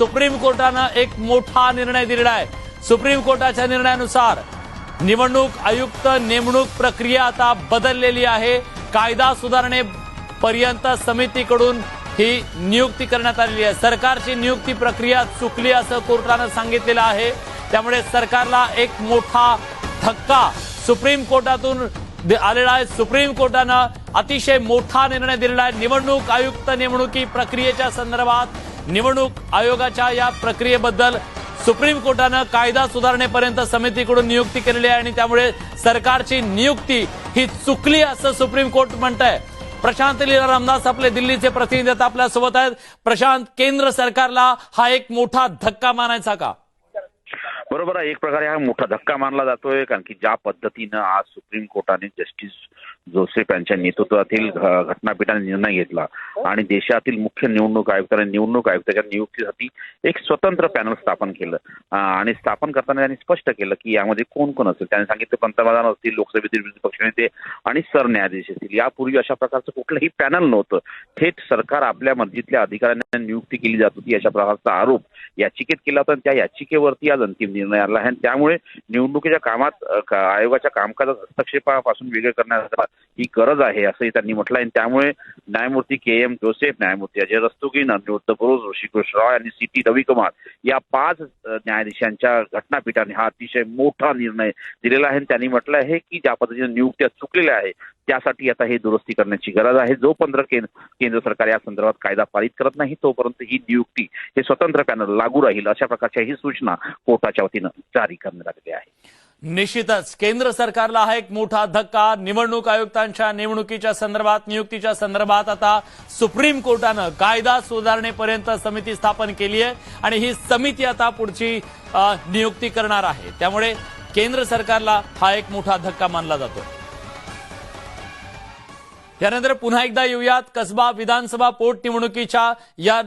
Supreme कोर्टानं एक मोठा निर्णय दिलेला आहे सुप्रीम कोर्टाच्या निर्णयानुसार निवडणूक आयुक्त नेमणूक प्रक्रिया आता बदललेली आहे. कायदा सुधारणेपर्यंत समितीकडून ही नियुक्ती करण्यात आलेली आहे. सरकारची नियुक्ती प्रक्रिया चुकली असं कोर्टानं सांगितलेलं आहे. त्यामुळे सरकारला एक मोठा धक्का सुप्रीम कोर्टातून आलेला आहे. सुप्रीम कोर्टानं अतिशय मोठा निर्णय दिलेला आहे. निवडणूक आयुक्त नेमणुकी प्रक्रियेच्या संदर्भात निवडणूक आयोगाच्या या प्रक्रियेबद्दल सुप्रीम कोर्टानं कायदा सुधारणेपर्यंत समितीकडून नियुक्ती केलेली आहे आणि त्यामुळे सरकारची नियुक्ती ही चुकली असं सुप्रीम कोर्ट म्हणत आहे प्रशांत लीला रामदास आपले दिल्लीचे प्रतिनिधी आता आपल्यासोबत आहेत. प्रशांत केंद्र सरकारला हा एक मोठा धक्का मानायचा का? बरोबर आहे एक प्रकारे हा मोठा धक्का मानला जातोय कारण की ज्या पद्धतीनं आज सुप्रीम कोर्टाने जस्टिस जोसेफ यांच्या नेतृत्वातील घटनापीठाने निर्णय घेतला आणि देशातील मुख्य निवडणूक आयुक्ताने निवडणूक आयुक्ताच्या नियुक्तीसाठी एक स्वतंत्र पॅनल स्थापन केलं. आणि स्थापन करताना त्यांनी स्पष्ट केलं की यामध्ये कोण कोण असेल? त्यांनी सांगितलं पंतप्रधान असतील लोकसभेतील विरोधी पक्षनेते आणि सरन्यायाधीश असतील. यापूर्वी अशा प्रकारचं कुठलंही पॅनल नव्हतं. थेट सरकार आपल्या मर्जीतल्या अधिकाऱ्यांना नियुक्ती केली जात होती अशा प्रकारचा आरोप याचिकेत केला होता त्या याचिकेवरती आज अंतिम निर्णय आला आहे. त्यामुळे निवडणुकीच्या कामात आयोगाच्या कामकाजात हस्तक्षेपापासून वेगळे करण्याचा ही गरज आहे असंही त्यांनी म्हटलं आहे. त्यामुळे न्यायमूर्ती के एम जोसेफ न्यायमूर्ती अजय रस्तोगीन अनिरुद्ध बोस ऋषिकेश रॉय आणि सी टी रविकुमार या पाच न्यायाधीशांच्या घटनापीठाने हा अतिशय मोठा निर्णय दिलेला आहे. त्यांनी म्हटलं आहे की ज्या पद्धतीने नियुक्त्या चुकलेल्या आहे त्यासाठी आता हे दुरुस्ती करण्याची गरज आहे. जोपर्यंत केंद्र केंद्र सरकार या संदर्भात कायदा पारित करत नाही तोपर्यंत ही नियुक्ती हे स्वतंत्र पॅनल लागू राहील अशा प्रकारच्या ही सूचना कोर्टाच्या वतीनं जारी करण्यात आलेली आहे. निश्चितच केंद्र सरकारला हा एक मोठा धक्का. निवडणूक आयुक्तांच्या नेमणुकीच्या संदर्भात नियुक्तीच्या संदर्भात आता सुप्रीम कोर्टानं कायदा सुधारणेपर्यंत समिती स्थापन केली आहे आणि ही समिती आता पुढची नियुक्ती करणार आहे. त्यामुळे केंद्र सरकारला हा एक मोठा धक्का मानला जातो. यानंतर पुन्हा एकदा येऊयात. कसबा विधानसभा पोटनिवडणुकीच्या या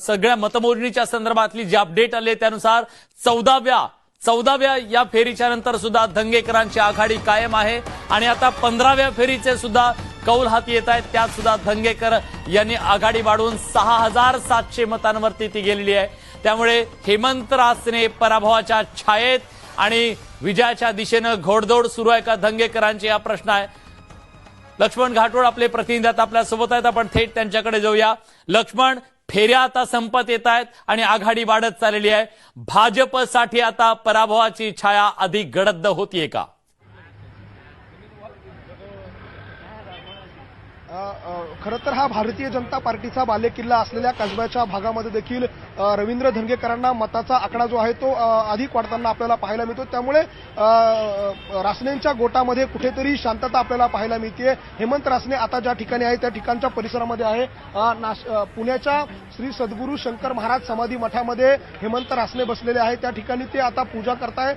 सगळ्या मतमोजणीच्या संदर्भातली जी अपडेट आले त्यानुसार चौदाव्या चौदाव्या या फेरीच्या नंतर सुद्धा धंगेकरांची आघाडी कायम आहे. आणि आता पंधराव्या फेरीचे सुद्धा कौल हाती येत आहेत. त्यात सुद्धा धंगेकर यांनी आघाडी वाढवून सहा हजार सातशे मतांवरती ती गेलेली आहे. त्यामुळे हेमंत रासने पराभवाच्या छायेत आणि विजयाच्या दिशेनं घोडदौड सुरू आहे का धंगेकरांचे? हा प्रश्न आहे. लक्ष्मण घाटोळ आपले प्रतिनिधी आता आपल्यासोबत आहेत. आपण थेट त्यांच्याकडे जाऊया. लक्ष्मण फेऱ्या आता संपत येत आहेत आणि आघाडी वाढत चाललेली आहे. भाजपसाठी आता पराभवाची छाया अधिक गडद्द होतीये का? खरं तर हा भारतीय जनता पार्टीचा बालेकिल्ला असलेल्या कसब्याच्या भागामध्ये देखील रवींद्र धनगेकरांना मताचा आकडा जो आहे तो अधिक वाढताना आपल्याला पाहायला मिळतो. त्यामुळे रासनेंच्या गोटामध्ये कुठेतरी शांतता आपल्याला पाहायला मिळते हेमंत रासने आता ज्या ठिकाणी आहे त्या ठिकाणच्या परिसरामध्ये आहे. नाश- पुण्याच्या श्री सद्गुरू शंकर महाराज समाधी मठामध्ये हेमंत रासने बसलेले आहे त्या ठिकाणी ते आता पूजा करताय.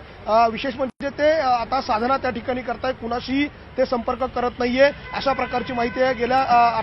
विशेष म्हणजे ते आता साधना त्या ठिकाणी करताय. कुणाशी ते संपर्क करत नाहीये. अशा प्रकारची माहिती आहे. गेल्या